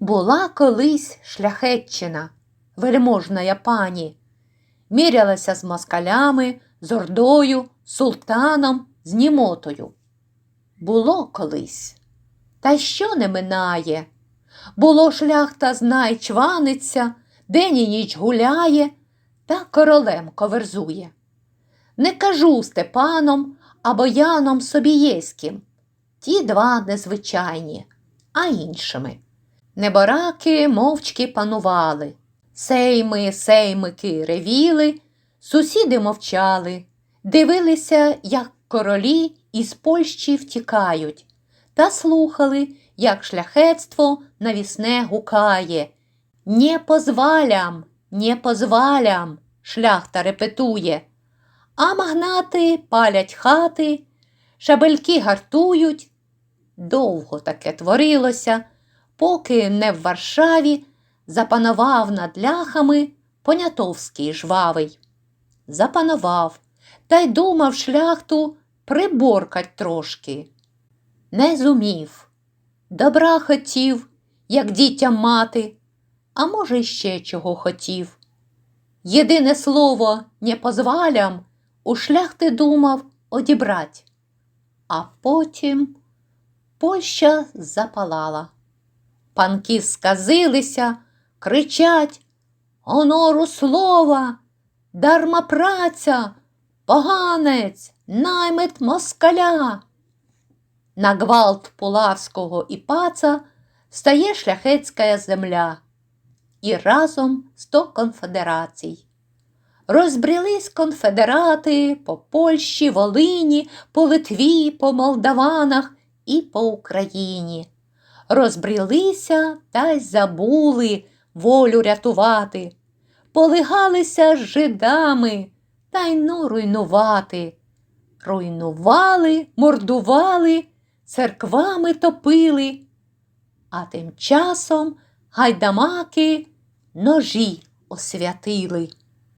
Була колись шляхетчина, вельможна пані, мірялася з москалями, з ордою, султаном, з німотою. Було колись, та що не минає? Було шляхта знай чваниться, день і ніч гуляє, та королем коверзує. Не кажу Степаном або Яном Собієським, ті два незвичайні, а іншими. Небораки мовчки панували, сейми, сеймики ревіли, сусіди мовчали, дивилися, як королі із Польщі втікають, та слухали, як шляхетство навісне гукає. Не позвалям, не позвалям, шляхта репетує. А магнати палять хати, шабельки гартують. Довго таке творилося, поки не в Варшаві запанував над ляхами Понятовський жвавий. Запанував та й думав шляхту приборкать трошки. Не зумів. Добра хотів, як дітям мати, а може, ще чого хотів. Єдине слово не позвалям у шляхти думав одібрать. А потім Польща запалала. Панки сказилися, кричать Онору слова, дарма праця, поганець, наймит москаля. На гвалт Пулавського і паца стає шляхетська земля і разом сто конфедерацій. Розбрілись конфедерати по Польщі, Волині, по Литві, по Молдаванах і по Україні. Розбрілися та й забули волю рятувати, полигалися жидами та й ну руйнувати. Руйнували, мордували, церквами топили, а тим часом гайдамаки ножі освятили.